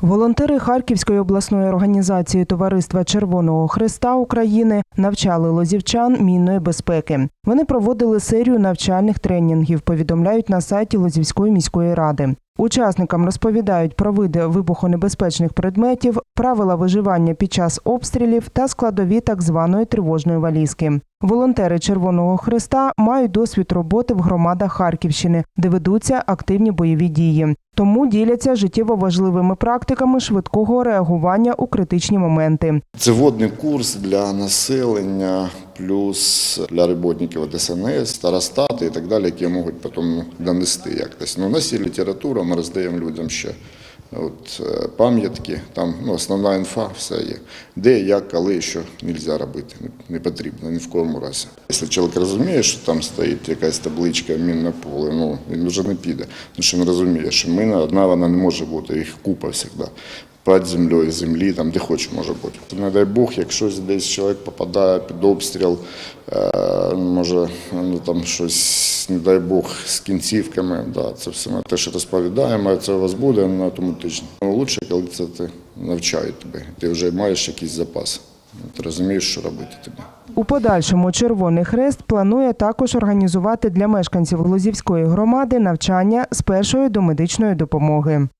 Волонтери Харківської обласної організації Товариства Червоного Христа України навчали лозівчан мінної безпеки. Вони проводили серію навчальних тренінгів, повідомляють на сайті Лозівської міської ради. Учасникам розповідають про види вибухонебезпечних предметів, правила виживання під час обстрілів та складові так званої тривожної валізки. Волонтери Червоного Христа мають досвід роботи в громадах Харківщини, де ведуться активні бойові дії. Тому діляться життєво важливими практиками швидкого реагування у критичні моменти. Це водний курс для населення, плюс для роботників ДСНС, старостати і так далі, які можуть потім донести якось. Ну, у нас є література, ми роздаємо людям ще от, е, пам'ятки, там ну, основна інфа, все є. Де, як, коли, що не можна робити, не, потрібно ні в коєму разі. Якщо чоловік розуміє, що там стоїть якась табличка мінне поле, ну, він вже не піде, тому що він розуміє, що міна одна вона не може бути, їх купа завжди під землею, землі, там де хоче може бути. Не дай Бог, якщо десь чоловік попадає під обстріл, е, може ну, там щось, не дай Бог, з кінцівками, да, це все ми те, що розповідаємо, це у вас буде ну, автоматично. Ну, Лучше, коли це ти навчають тебе, ти вже маєш якийсь запас. Ти розумієш, що робити тобі. У подальшому Червоний Хрест планує також організувати для мешканців Лозівської громади навчання з першої до медичної допомоги.